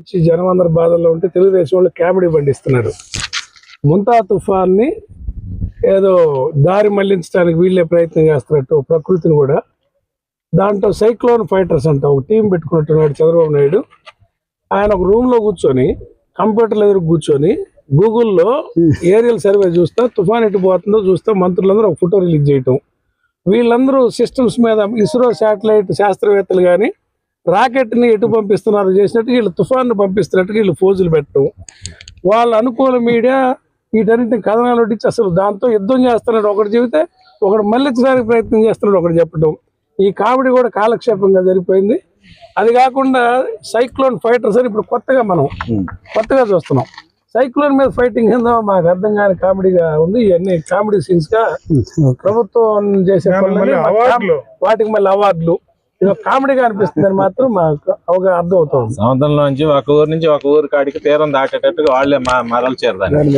వచ్చి జనం అందరు బాధల్లో ఉంటే తెలుగుదేశం వాళ్ళు కామెడీ పండిస్తున్నారు ముంతా తుఫాన్ని ఏదో దారి మళ్ళించడానికి వీళ్ళే ప్రయత్నం చేస్తున్నట్టు ప్రకృతిని కూడా దాంట్లో సైక్లోన్ ఫైటర్స్ అంట ఒక టీం పెట్టుకున్నట్టున్నాడు చంద్రబాబు నాయుడు. ఆయన ఒక రూమ్లో కూర్చొని కంప్యూటర్ల ఎదురు కూర్చొని గూగుల్లో ఏరియల్ సర్వే చూస్తా తుఫాన్ ఎటు పోతుందో చూస్తే మంత్రులందరూ ఒక ఫోటో రిలీజ్ చేయటం. వీళ్ళందరూ సిస్టమ్స్ మీద ఇస్రో శాటిలైట్ శాస్త్రవేత్తలు కానీ రాకెట్ని ఎటు పంపిస్తున్నారు చేసినట్టు వీళ్ళు తుఫాన్ను పంపిస్తున్నట్టు వీళ్ళు ఫోజులు పెట్టడం. వాళ్ళ అనుకూల మీడియా వీటన్నిటిని కథనాలు వడ్డించి అసలు దాంతో యుద్ధం చేస్తున్నాడు. ఒకటి చెబితే ఒకడు మళ్ళించడానికి ప్రయత్నం చేస్తున్నాడు ఒకటి చెప్పడం. ఈ కామెడీ కూడా కాలక్షేపంగా జరిగిపోయింది. అది కాకుండా సైక్లోన్ ఫైటర్స్ అని ఇప్పుడు కొత్తగా మనం కొత్తగా చూస్తున్నాం. సైక్లోన్ మీద ఫైటింగ్ ఏందో మాకు అర్థం కాని కామెడీగా ఉంది. ఇవన్నీ కామెడీ సీన్స్గా ప్రభుత్వం చేసే. వాటికి మళ్ళీ అవార్డులు. ఇది కామెడీగా అనిపిస్తుంది అని మాత్రం మాకు అర్థం అవుతుంది సముద్రంలోంచి ఒక ఊరు నుంచి ఒక ఊరు కాడికి తీరం దాటేటట్టుగా వాళ్ళే మా చేరదాన్ని